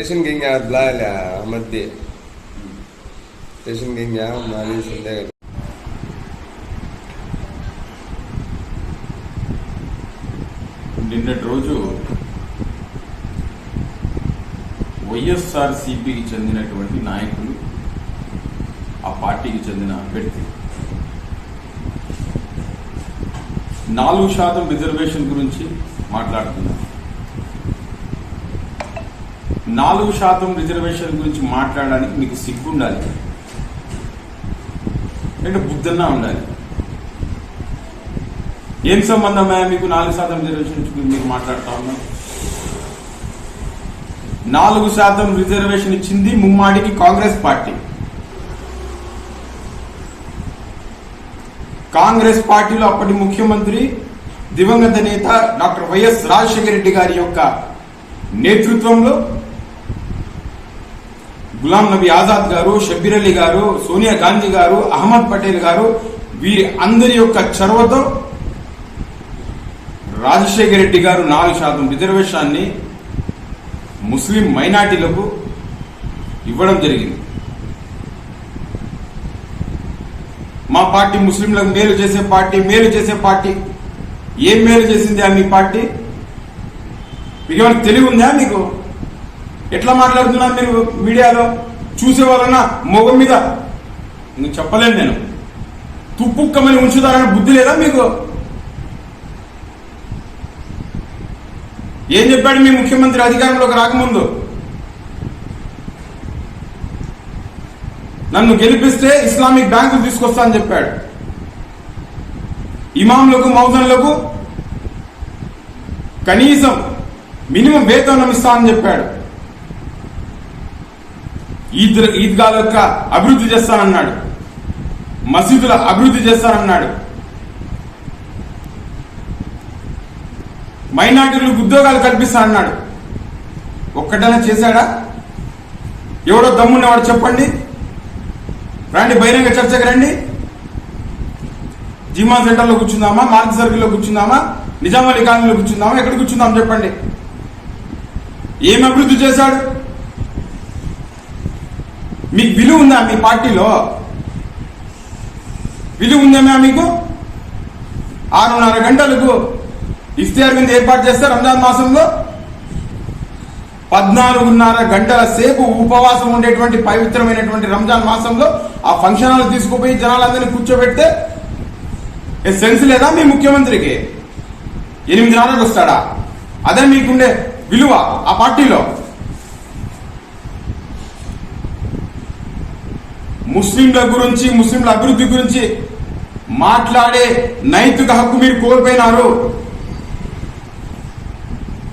Station gengnya belah ya, amat. Station నిన్నటి రోజు వైఎస్ఆర్సిపికి చెందినటువంటి నాయకులు ఆ పార్టీకి చెందిన అభ్యర్థి. నాలుగు శాతం రిజర్వేషన్ గురించి మాట్లాడుతున్నారు నాలుగు శాతం రిజర్వేషన్ గురించి మాట్లాడడానికి మీకు సిగ్గుండాలి. అంటే బుద్ధన్నా ఉండాలి. ఏం సంబంధమే మీకు నాలుగు శాతం రిజర్వేషన్ గురించి మీకు మాట్లాడుతా ఉన్నా? నాలుగు శాతం రిజర్వేషన్ ఇచ్చింది ముమ్మాడికి కాంగ్రెస్ పార్టీ. కాంగ్రెస్ పార్టీలో అప్పటి ముఖ్యమంత్రి దివంగత నేత డాక్టర్ వైఎస్ రాజశేఖర రెడ్డి గారి యొక్క నేతృత్వంలో గులాం నబీ ఆజాద్ గారు షబ్బీర్ అలీ గారు సోనియా గాంధీ గారు అహ్మద్ పటేల్ గారు వీరి అందరి యొక్క చొరవతో రాజశేఖర రెడ్డి గారు నాలుగు శాతం రిజర్వేషన్ని ముస్లిం మైనార్టీలకు ఇవ్వడం జరిగింది. మా పార్టీ ముస్లింలకు మేలు చేసే పార్టీ మేలు చేసే పార్టీ. ఏం మేలు చేసింది ఆ మీ పార్టీ? మీకు ఏమైనా తెలివి ఉందా మీకు? ఎట్లా మాట్లాడుతున్నారు మీరు మీడియాలో? చూసేవారన్నా మొగం మీద. నేను చెప్పలేను నేను. తుప్పుక్కమని ఉంచుతారన్న బుద్ధి లేదా మీకు? ఏం చెప్పాడు మీ ముఖ్యమంత్రి అధికారంలోకి రాకముందు? నన్ను గెలిపిస్తే ఇస్లామిక్ బ్యాంకు తీసుకొస్తా అని చెప్పాడు. ఇమాంలకు మౌజన్లకు కనీసం మినిమం వేతనం ఇస్తా అని చెప్పాడు. ఈద్ ఈద్గాల యొక్క అభివృద్ధి చేస్తానన్నాడు. మసీదుల అభివృద్ధి చేస్తానన్నాడు. మైనార్టీలకు ఉద్యోగాలు కల్పిస్తానన్నాడు. ఒక్కటైనా చేశాడా? ఎవడో దమ్మున్నవాడు చెప్పండి. రండి బహిరంగ చర్చకు రండి. జిమా సెంటర్లో కూర్చుందామా? మార్క్ సర్కిల్లో కూర్చుందామా? నిజామాబాద్ కాలనీలో కూర్చుందామా? ఎక్కడ కూర్చుందాం చెప్పండి. ఏం అభివృద్ధి చేశాడు? మీకు విలువ ఉందా మీ పార్టీలో? విలువ ఉందమ్మా మీకు? ఆరున్నర గంటలకు ఇఫ్తియార్ మీద ఏర్పాటు చేస్తే రంజాన్ మాసంలో. పద్నాలుగున్నర గంటల సేపు ఉపవాసం ఉండేటువంటి పవిత్రమైనటువంటి రంజాన్ మాసంలో ఆ ఫంక్షన్ హాల్ తీసుకుపోయి జనాలందరినీ కూర్చోబెడితే సెన్స్ లేదా మీ ముఖ్యమంత్రికి? ఎనిమిది నాలుగు వస్తాడా? అదే మీకుండే విలువ ఆ పార్టీలో. ముస్లింల గురించి ముస్లింల అభివృద్ధి గురించి మాట్లాడే నైతిక హక్కు మీరు కోల్పోయినారు.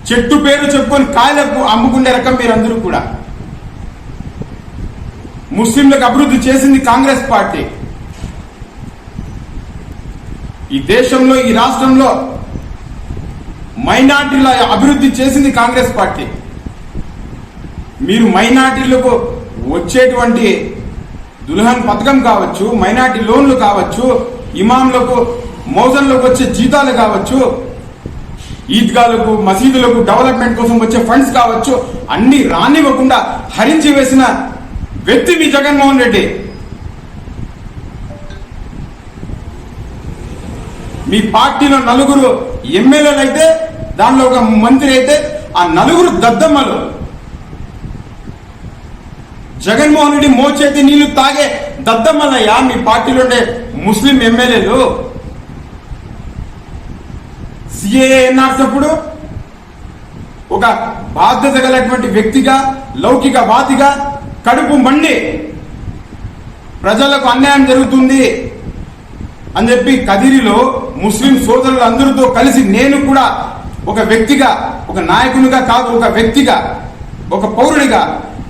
చెట్టు పేరు చెప్పుకొని కాయలకు అమ్ముకునే రకం మీరందరూ కూడా. ముస్లింలకు అభివృద్ధి చేసింది కాంగ్రెస్ పార్టీ. ఈ దేశంలో ఈ రాష్ట్రంలో మైనార్టీల అభివృద్ధి చేసింది కాంగ్రెస్ పార్టీ. మీరు మైనార్టీలకు వచ్చేటువంటి దుల్హన్ పథకం కావచ్చు మైనార్టీ లోన్లు కావచ్చు ఇమాంలకు మోజన్లకు వచ్చే జీతాలు కావచ్చు ఈద్గాలకు మసీదులకు డెవలప్మెంట్ కోసం వచ్చే ఫండ్స్ కావచ్చు అన్ని రానివ్వకుండా హరించి వేసిన వ్యక్తి మీ జగన్మోహన్ రెడ్డి. మీ పార్టీలో నలుగురు ఎమ్మెల్యేలు అయితే దానిలో ఒక మంత్రి అయితే ఆ నలుగురు దద్దమ్మలు. జగన్మోహన్ రెడ్డి మోచేతి నీళ్ళు తాగే దద్దమ్మలయ్యా మీ పార్టీలో ఉండే ముస్లిం ఎమ్మెల్యేలు. సిఏఏ ఎన్ఆర్సప్పుడు ఒక బాధ్యత గలటువంటి వ్యక్తిగా లౌకిక వాదిగా కడుపు మండి ప్రజలకు అన్యాయం జరుగుతుంది అని చెప్పి కదిరిలో ముస్లిం సోదరులు అందరితో కలిసి నేను కూడా ఒక వ్యక్తిగా ఒక నాయకునిగా కాదు ఒక వ్యక్తిగా ఒక పౌరుడిగా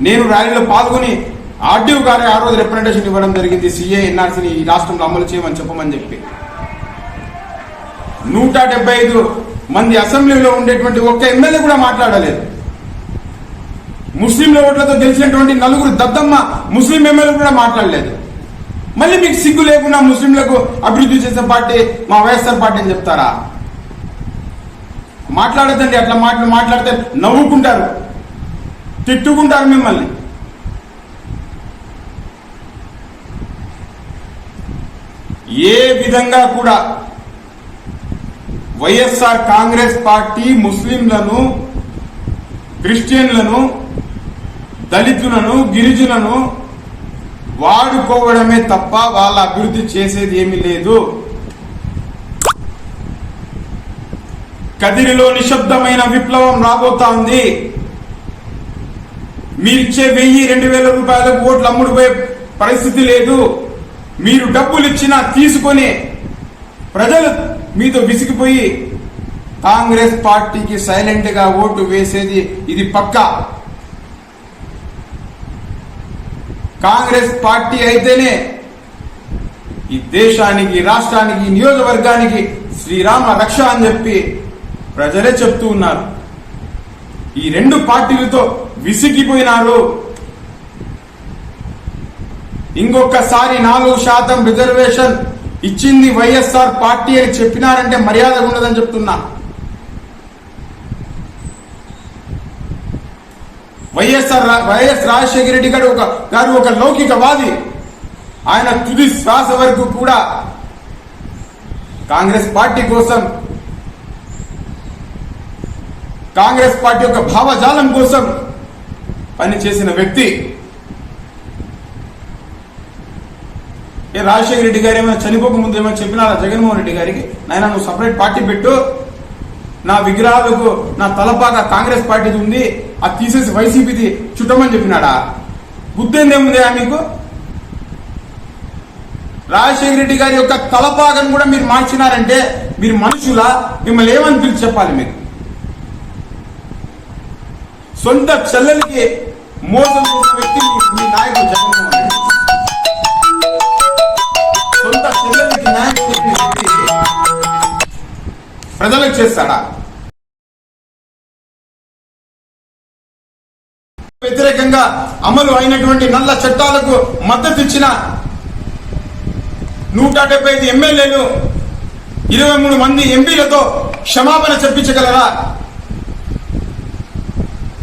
నేను ర్యాలీలో పాల్గొని ఆర్డీఓ గారి ఆ రోజు రిప్రజెంటేషన్ ఇవ్వడం జరిగింది. సీఏ ఎన్ఆర్సీని ఈ రాష్ట్రంలో అమలు చేయమని చెప్పమని చెప్పి. నూట డెబ్బై ఐదు మంది అసెంబ్లీలో ఉండేటువంటి ఒక్క ఎమ్మెల్యే కూడా మాట్లాడలేదు. ముస్లింల ఓట్లతో గెలిచినటువంటి నలుగురు దద్దమ్మ ముస్లిం ఎమ్మెల్యే కూడా మాట్లాడలేదు. మళ్ళీ మీకు సిగ్గు లేకుండా ముస్లింలకు అభివృద్ధి చేసే పార్టీ మా వైఎస్ఆర్ పార్టీ అని చెప్తారా? మాట్లాడదండి అట్లా మాట్లా మాట్లాడితే నవ్వుకుంటారు. తిట్టుకుంటారు మిమ్మల్ని. ఏ విధంగా కూడా వైఎస్ఆర్ కాంగ్రెస్ పార్టీ ముస్లింలను క్రిస్టియన్లను దళితులను గిరిజనులను వాడుకోవడమే తప్ప వాళ్ళ అభివృద్ధి చేసేది ఏమీ లేదు. కదిరిలో నిశ్శబ్దమైన విప్లవం రాబోతా ఉంది. మీరిచ్చే వెయ్యి రెండు వేల రూపాయలకు ఓట్లు అమ్ముడుపోయే పరిస్థితి లేదు. మీరు డబ్బులు ఇచ్చినా తీసుకొని ప్రజలు మీతో విసిగిపోయి కాంగ్రెస్ పార్టీకి సైలెంట్గా ఓటు వేసేది ఇది పక్కా. కాంగ్రెస్ పార్టీ అయితేనే ఈ దేశానికి రాష్ట్రానికి నియోజకవర్గానికి శ్రీరామ రక్ష అని చెప్పి ప్రజలే చెప్తూ ఉన్నారు. ఈ రెండు పార్టీలతో విసిగిపోయినారు. ఇంకొకసారి నాలుగు శాతం రిజర్వేషన్ ఇచ్చింది వైఎస్ఆర్ పార్టీ అని చెప్పినారంటే మర్యాద ఉండదని చెప్తున్నా. వైఎస్ఆర్ వైఎస్ రాజశేఖర రెడ్డి గారు ఒక గారు ఒక లౌకికవాది. ఆయన తుది శ్వాస వరకు కూడా కాంగ్రెస్ పార్టీ కోసం కాంగ్రెస్ పార్టీ యొక్క భావజాలం కోసం పని చేసిన వ్యక్తి. ఏ రాజశేఖర రెడ్డి గారు ఏమైనా చనిపోక ముందు ఏమైనా చెప్పినారా? జగన్మోహన్ రెడ్డి గారికి? నాయన నువ్వు సపరేట్ పార్టీ పెట్టు. నా విగ్రహాలకు నా తలపాక కాంగ్రెస్ పార్టీది ఉంది. అది తీసేసి వైసీపీది చుట్టమని చెప్పినాడా? గుర్తేందేముంది మీకు? రాజశేఖర రెడ్డి గారి యొక్క తలపాకను కూడా మీరు మార్చినారంటే మీరు మనుషులా? మిమ్మల్ని ఏమని పిలిచి చెప్పాలి మీరు సొంత చెల్లెలకి మోసం చేసిన వ్యక్తి మీ- నాయకుడు జగన్మోహన్ రెడ్డి. సొంత చెల్లెలకి నాయకుడు వ్యక్తి ప్రజలకు చేస్తాడా? వ్యతిరేకంగా అమలు అయినటువంటి నల్ల చట్టాలకు మద్దతు ఇచ్చిన నూట డెబ్బై ఐదు ఎమ్మెల్యేలు ఇరవై మూడు మంది ఎంపీలతో క్షమాపణ చెప్పించగలరా?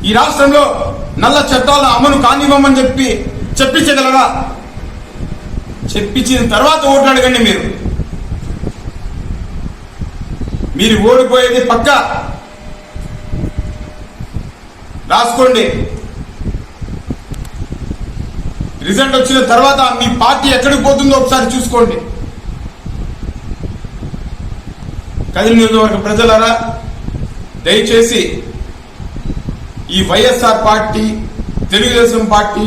ఈ రాష్ట్రంలో నల్ల చట్టాల అమలు కానివ్వమని చెప్పి చెప్పించగలరా? చెప్పించిన తర్వాత ఓట్లు అడగండి మీరు. మీరు ఓడిపోయేది పక్క. రాసుకోండి. రిజల్ట్ వచ్చిన తర్వాత మీ పార్టీ ఎక్కడికి పోతుందో ఒకసారి చూసుకోండి. కదిరి నియోజకవర్గ ప్రజలరా దయచేసి ఈ వైఎస్ఆర్ పార్టీ తెలుగుదేశం పార్టీ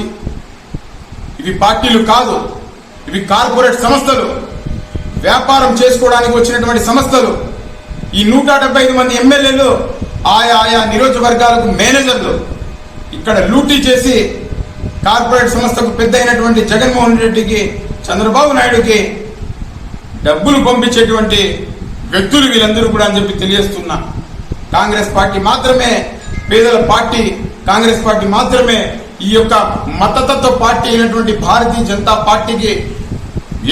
ఇవి పార్టీలు కాదు ఇవి కార్పొరేట్ సంస్థలు. వ్యాపారం చేసుకోవడానికి వచ్చినటువంటి సంస్థలు. ఈ నూట డెబ్బై ఐదు మంది ఎమ్మెల్యేలు ఆయా ఆయా నియోజకవర్గాలకు మేనేజర్లు. ఇక్కడ లూటీ చేసి కార్పొరేట్ సంస్థకు పెద్ద అయినటువంటి జగన్మోహన్ రెడ్డికి చంద్రబాబు నాయుడుకి డబ్బులు పంపించేటువంటి వ్యక్తులు వీళ్ళందరూ కూడా అని చెప్పి తెలియజేస్తున్నా. కాంగ్రెస్ పార్టీ మాత్రమే పేదల పార్టీ కాంగ్రెస్ పార్టీ మాత్రమే ఈ యొక్క మతతత్వ పార్టీ అయినటువంటి భారతీయ జనతా పార్టీకి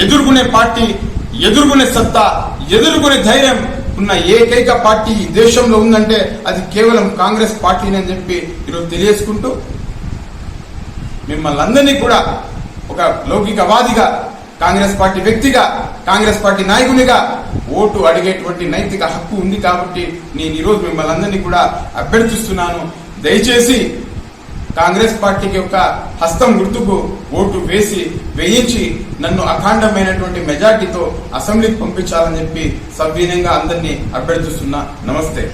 ఎదుర్కొనే పార్టీ ఎదుర్కొనే సత్తా ఎదుర్కొనే ధైర్యం ఉన్న ఏకైక పార్టీ ఈ దేశంలో ఉందంటే అది కేవలం కాంగ్రెస్ పార్టీని అని చెప్పి ఈరోజు తెలియజేసుకుంటూ మిమ్మల్ని అందరినీ కూడా ఒక లౌకికవాదిగా కాంగ్రెస్ పార్టీ వ్యక్తిగా కాంగ్రెస్ పార్టీ నాయకునిగా ఓటు అడిగేటువంటి నైతిక హక్కు ఉంది కాబట్టి నేను ఈరోజు మిమ్మల్ని అందరినీ కూడా అభ్యర్థిస్తున్నాను. దయచేసి కాంగ్రెస్ పార్టీకి యొక్క హస్తం గుర్తుకు ఓటు వేసి వేయించి నన్ను అఖండమైనటువంటి మెజార్టీతో అసెంబ్లీకి పంపించాలని చెప్పి సవినయంగా అందరినీ అభ్యర్థిస్తున్నా. నమస్తే.